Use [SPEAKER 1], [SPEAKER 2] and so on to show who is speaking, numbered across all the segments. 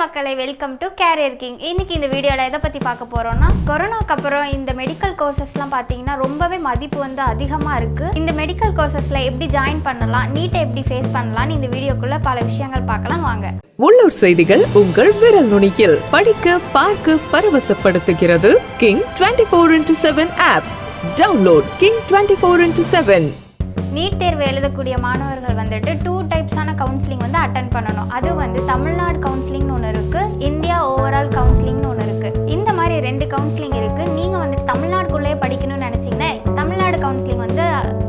[SPEAKER 1] மக்களை welcome to carrier king இன்னைக்கு இந்த வீடியோவில் எதை பற்றி பார்க்க போகிறோம்னா கொரோனாக்கு அப்புறம் இந்த மெடிக்கல் கோர்சஸ்லாம் பார்த்தீங்கன்னா ரொம்பவே மதிப்பு வந்து அதிகமாக இருக்குது இந்த மெடிக்கல் கோர்சஸில் எப்படி ஜாயின் பண்ணலாம் நீட்டை எப்படி ஃபேஸ் பண்ணலாம்னு இந்த வீடியோக்குள்ளே பல விஷயங்கள் பார்க்கலாம். வாங்க.
[SPEAKER 2] உள்ளூர் செய்திகள் உங்கள் விரல் நுனியில். படிக்க பார்க்க பரவசப்படுத்துகிறது king twenty four into seven app download king twenty four into seven
[SPEAKER 1] NEET தேர்வு எழுதக்கூடிய மாணவர்கள் வந்துட்டு டூ டைப்ஸான கவுன்சிலிங் வந்து அட்டன் பண்ணணும். அது வந்து தமிழ்நாடு கவுன்சிலிங்னு ஒன்று இருக்குது இந்தியா ஓவரால் கவுன்சிலிங்னு ஒன்று இருக்குது இந்த மாதிரி ரெண்டு கவுன்சிலிங் இருக்குது நீங்கள் வந்துட்டு தமிழ்நாடுக்குள்ளேயே படிக்கணும்னு நினச்சிங்கன்னா தமிழ்நாடு கவுன்சிலிங் வந்து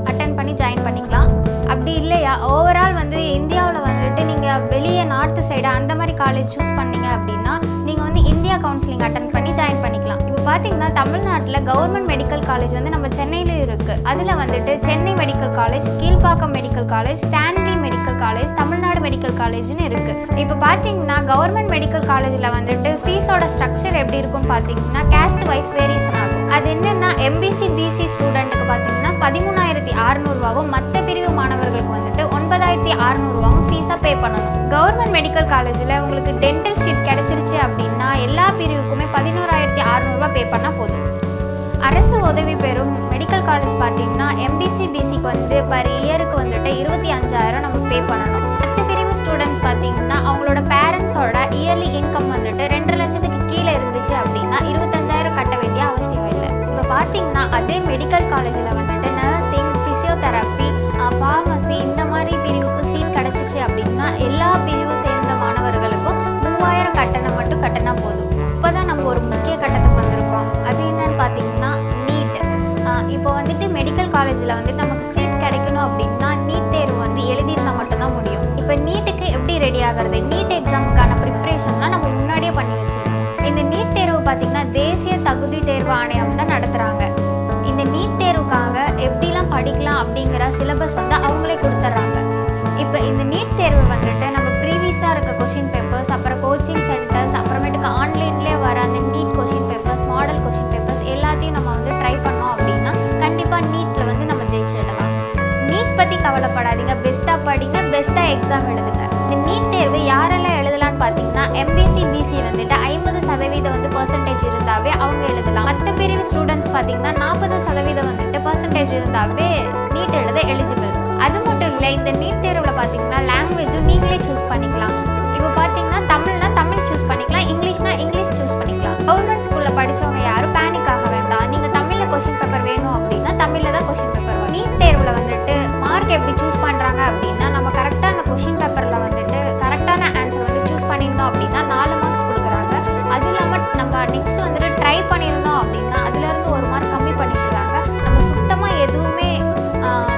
[SPEAKER 1] அட்டன் பண்ணி ஜாயின் பண்ணிக்கலாம். அப்படி இல்லையா? ஓவரால் வந்து இந்தியாவில் வந்துட்டு நீங்கள் வெளியே நார்த்து சைடு அந்த மாதிரி காலேஜ் சூஸ் பண்ணீங்க அப்படின்னா நீங்கள் வந்து இந்தியா கவுன்சிலிங் அட்டன் பண்ணி ஜாயின் பண்ணிக்கலாம். பார்த்தீங்கன்னா தமிழ்நாட்டில் கவர்மெண்ட் மெடிக்கல் காலேஜ் வந்து நம்ம சென்னையிலேயும் இருக்குது அதில் வந்துட்டு Chennai medical college Kilpauk medical college Stanley medical college Tamil Nadu medical காலேஜ்னு இருக்குது இப்போ பார்த்தீங்கன்னா கவர்மெண்ட் மெடிக்கல் காலேஜில் வந்துட்டு ஃபீஸோட ஸ்ட்ரக்சர் எப்படி இருக்கும்னு பார்த்தீங்கன்னா கேஸ்ட் வைஸ் வேரியேஷன் ஆகும். அது என்னென்னா எம்பிசி பிசி ஸ்டூடெண்ட்டுக்கு பார்த்தீங்கன்னா பதிமூணாயிரத்தி அறுநூறுவாவும் மற்ற பிரிவு மாணவர்களுக்கு வந்துட்டு ஒன்பதாயிரத்தி அறுநூறுவாவும் ஃபீஸாக பே பண்ணணும். கவர்மெண்ட் மெடிக்கல் காலேஜில் உங்களுக்கு டென்டல் அரசு உதவி பெறும் மெடிக்கல் காலேஜ் பார்த்தீங்கன்னா எம்பிசி பிசிக்கு வந்து பர் இயருக்கு வந்துட்டு இருபத்தி அஞ்சாயிரம் நம்ம பே பண்ணணும். மற்ற பிரிவு ஸ்டூடெண்ட்ஸ் பார்த்தீங்கன்னா அவங்களோட பேரண்ட்ஸோட இயர்லி இன்கம் வந்துட்டு ரெண்டு லட்சத்துக்கு கீழே இருந்துச்சு அப்படின்னா இருபத்தஞ்சாயிரம் கட்ட வேண்டிய அவசியம் இல்லை. இப்போ பார்த்தீங்கன்னா அதே மெடிக்கல் காலேஜில் வந்துட்டு நர்சிங் ஃபிசியோதெரப்பி ஃபார்மசி இந்த மாதிரி பிரிவுக்கு சீட் கிடச்சிச்சு அப்படின்னா எல்லா பிரிவு சேர்ந்த மாணவர்களுக்கும் மூவாயிரம் கட்டணம் மட்டும் கட்டினா போதும். இப்போ நீட்டுக்கு எப்படி ரெடி ஆகிறது? நீட் எக்ஸாமுக்கான ப்ரிப்ரேஷன்லாம் நம்ம முன்னாடியே பண்ணி வச்சுருக்கோம். இந்த நீட் தேர்வு பார்த்திங்கன்னா தேசிய தகுதி தேர்வு ஆணையம் தான் நடத்துகிறாங்க இந்த நீட் தேர்வுக்காக எப்படிலாம் படிக்கலாம் அப்படிங்கிற சிலபஸ் வந்து அவங்களே கொடுத்துட்றாங்க. இப்போ இந்த நீட் தேர்வு வந்துட்டு நம்ம ப்ரீவியஸாக இருக்க கொஷின் படிங்க பெஸ்ட்டாக படிங்க பெஸ்ட்டாக எக்ஸாம் எழுதுங்க. இந்த நீட் தேர்வு யாரெல்லாம் எழுதலாம்னு பார்த்தீங்கன்னா எம்பிசி பிசி வந்துட்டு ஐம்பது சதவீதம் வந்து பர்சன்டேஜ் இருந்தாவே அவங்க எழுதலாம். மற்ற பிரிவு ஸ்டூடெண்ட்ஸ் பார்த்தீங்கன்னா நாற்பது சதவீதம் வந்துட்டு பர்சன்டேஜ் இருந்தாவே நீட் எழுத எலிஜிபிள் அது மட்டும் இல்லை இந்த நீட் தேர்வில் பார்த்தீங்கன்னா நம்ம நெக்ஸ்ட் வந்துட்டு ட்ரை பண்ணியிருந்தோம் அப்படின்னா அதுலேருந்து ஒரு மார்க் கம்மி பண்ணிட்டுருக்காங்க நம்ம சுத்தமாக எதுவுமே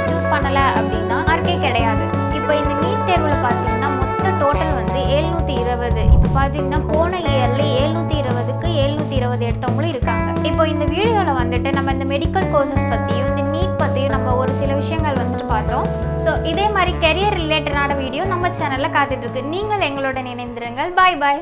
[SPEAKER 1] சூஸ் பண்ணலை அப்படின்னா மார்க்கே கிடையாது. இப்போ இந்த நீட் தேர்வில் பார்த்தீங்கன்னா மொத்த டோட்டல் வந்து ஏழ்நூற்றி இருபது. இப்போ பார்த்தீங்கன்னா போன இயரில் ஏழ்நூற்றி இருபதுக்கு ஏழ்நூற்றி இருபது எடுத்தவங்களும் இருக்காங்க. இப்போ இந்த வீடியோவில் வந்துட்டு நம்ம இந்த மெடிக்கல் கோர்சஸ் பற்றியும் இந்த நீட் பற்றியும் நம்ம ஒரு சில விஷயங்கள் வந்துட்டு பார்த்தோம். ஸோ இதே மாதிரி கெரியர் ரிலேட்டடான வீடியோ நம்ம சேனலில் காத்துட்ருக்கு நீங்கள் எங்களுடன் இணைந்திருங்கள். பாய் பாய்